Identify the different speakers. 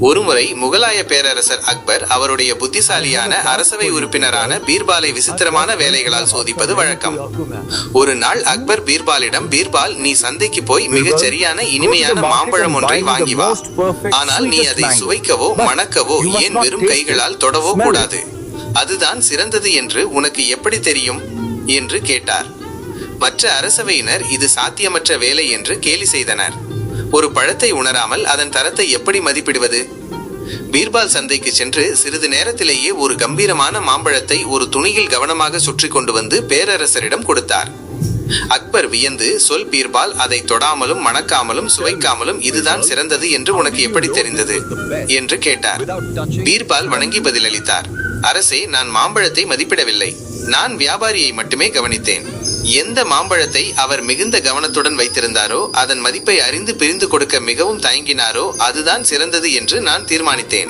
Speaker 1: ஒருமுறை முகலாய பேரரசர் அக்பர் அவருடைய புத்திசாலியான அரசவை உறுப்பினரான பீர்பாலை விசித்திரமான வேலைகளால் சோதிப்பது வழக்கம். ஒரு நாள் அக்பர் பீர்பாலிடம் பீர்பால் நீ சந்தைக்கு போய் மிகச் சரியான இனிமையான மாம்பழம் ஒன்றை வாங்கி வா. ஆனால் நீ அதை சுவைக்கவோ மணக்கவோ ஏன் வெறும் கைகளால் தொடவோ கூடாது. அதுதான் சிறந்தது என்று உனக்கு எப்படி தெரியும்? என்று கேட்டார். மற்ற அரசவையினர் இது சாத்தியமற்ற வேலை என்று கேலி செய்தனர். ஒரு பழத்தை உணராமல் அதன் தரத்தை எப்படி மதிப்பிடுவது? பீர்பால் சந்தைக்கு சென்று சிறிது நேரத்திலேயே ஒரு கம்பீரமான மாம்பழத்தை ஒரு துணியில் கவனமாக சுற்றி கொண்டு வந்து பேரரசரிடம் கொடுத்தார். அக்பர் வியந்து சொல் பீர்பால் அதை தொடாமலும் மணக்காமலும் சுவைக்காமலும் இதுதான் சிறந்தது என்று உனக்கு எப்படி தெரிந்தது? என்று கேட்டார். பீர்பால் வணங்கி பதிலளித்தார். அரசே நான் மாம்பழத்தை மதிப்பிடவில்லை. நான் வியாபாரியை மட்டுமே கவனித்தேன். எந்த மாம்பழத்தை அவர் மிகுந்த கவனத்துடன் வைத்திருந்தாரோ அதன் மதிப்பை அறிந்து பிரிந்து கொடுக்க மிகவும் தயங்கினாரோ அதுதான் சிறந்தது என்று நான் தீர்மானித்தேன்.